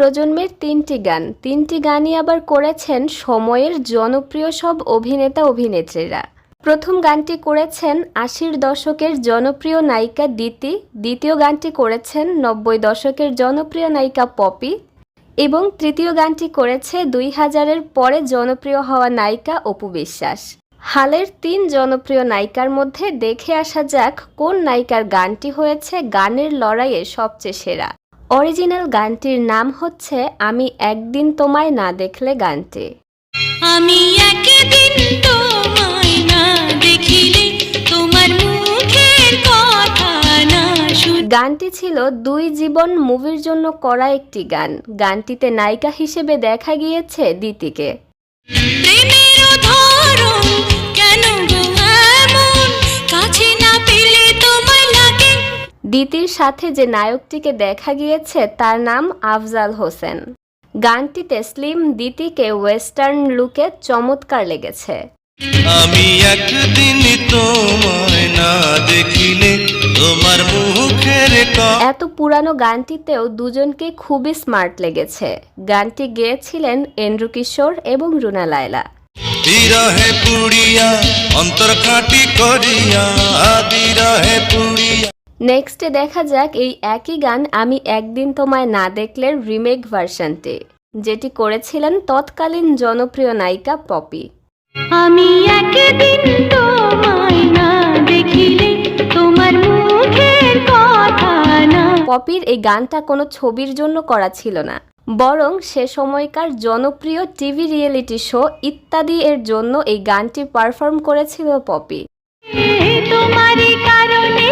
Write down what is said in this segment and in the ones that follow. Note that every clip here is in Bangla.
প্রজন্মের তিনটি গান। তিনটি গানই আবার করেছেন সময়ের জনপ্রিয় সব অভিনেতা অভিনেত্রীরা। প্রথম গানটি করেছেন আশির দশকের জনপ্রিয় নায়িকা দিতি। দ্বিতীয় গানটি করেছেন নব্বই দশকের জনপ্রিয় নায়িকা পপি। এবং তৃতীয় গানটি করেছে দুই হাজারের পরে জনপ্রিয় হওয়া নায়িকা অপু বিশ্বাস। হালের তিন জনপ্রিয় নায়িকার মধ্যে দেখে আসা যাক কোন নায়িকার গানটি হয়েছে গানের লড়াইয়ে সবচেয়ে সেরা। অরিজিনাল গানটির নাম হচ্ছে আমি একদিন তোমায় না দেখলে গানটি। আমি একদিন তোমায় না দেখিলে তোমার মুখের কথা না গানটি ছিল দুই জীবন মুভির জন্য করা একটি গান। গানটিতে নায়িকা হিসেবে দেখা গিয়েছে দিতিকে। দিতির সাথে যে নায়কটিকে দেখা গিয়েছে তার নাম আফজাল হোসেন। গানটিতে স্লিম দিতিকে ওয়েস্টার্ন লুকে চমৎকার লেগেছে। আমি একদিন তোমায় না দেখিলে তোমার মুখের এত পুরানো গানটিতেও দুজনকে খুবই স্মার্ট লেগেছে। গানটি গেয়েছিলেন এন্ড্রু কিশোর এবং রুনা লায়লা। বিরহে পুড়িয়া অন্তর খাটি করিয়া বিরহে পুড়িয়া। নেক্সটে দেখা যাক এই একই গান আমি একদিন তোমায় না দেখলে রিমেক ভার্সনটি যেটি করেছিলেন তৎকালীন জনপ্রিয় নায়িকা পপি। আমি একদিন তোমায় না দেখিলে তোমার মুখের কথা না। পপির এই গানটা কোনো ছবির জন্য করা ছিল না বরং সে সময়কার জনপ্রিয় টিভি রিয়েলিটি শো ইত্যাদি এর জন্য এই গানটি পারফর্ম করেছিল পপি। তোমারই কারণে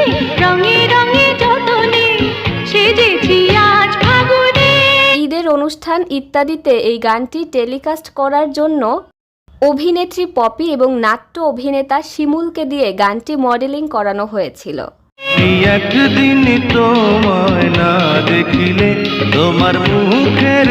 অনুষ্ঠান ইত্যাদিতে এই গানটি টেলিকাস্ট করার জন্য অভিনেত্রী পপি এবং নাট্য অভিনেতা শিমুলকে দিয়ে গানটি মডেলিং করানো হয়েছিল। একদিন তোমায় না দেখিলে তোমার মুখের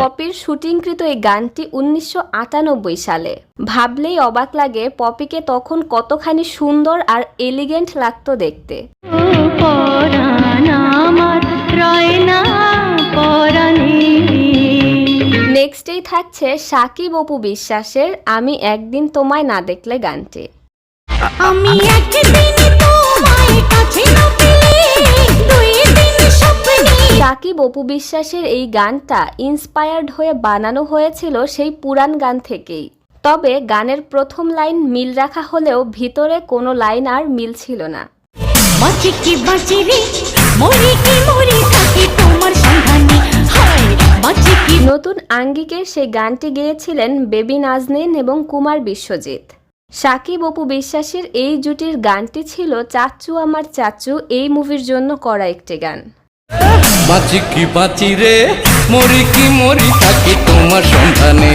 পপির শুটিংকৃত এই গানটি উনিশশো আটানব্বই সালে। ভাবলেই অবাক লাগে পপিকে তখন কতখানি সুন্দর আর এলিগেন্ট লাগতো দেখতে। পরাণ আমার রয় না নেক্সটেই থাকছে সাকিব অপু বিশ্বাসের আমি একদিন তোমায় না দেখলে গানটি। আমি একদিন তোমায় কাছে না সাকিব অপু বিশ্বাসের এই গানটা ইন্সপায়ার্ড হয়ে বানানো হয়েছিল সেই পুরান গান থেকেই। তবে গানের প্রথম লাইন মিল রাখা হলেও ভিতরে কোনো লাইন আর মিল ছিল না। নতুন আঙ্গিকে সেই গানটি গেয়েছিলেন বেবি নাজনীন এবং কুমার বিশ্বজিৎ। সাকিব অপু বিশ্বাসের এই জুটির গানটি ছিল চাচু আমার চাচু এই মুভির জন্য করা একটি গান। বাঁচি কি বাঁচি রে মরি কি মরি থাকি তোমার সন্ধানে।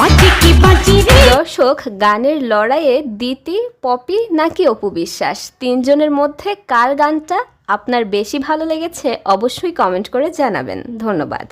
বাঁচি কি বাঁচি রে। দর্শক গানের লড়াইয়ে দিতি পপি নাকি অপু বিশ্বাস? তিনজনের মধ্যে কার গানটা আপনার বেশি ভালো লেগেছে অবশ্যই কমেন্ট করে জানাবেন। ধন্যবাদ।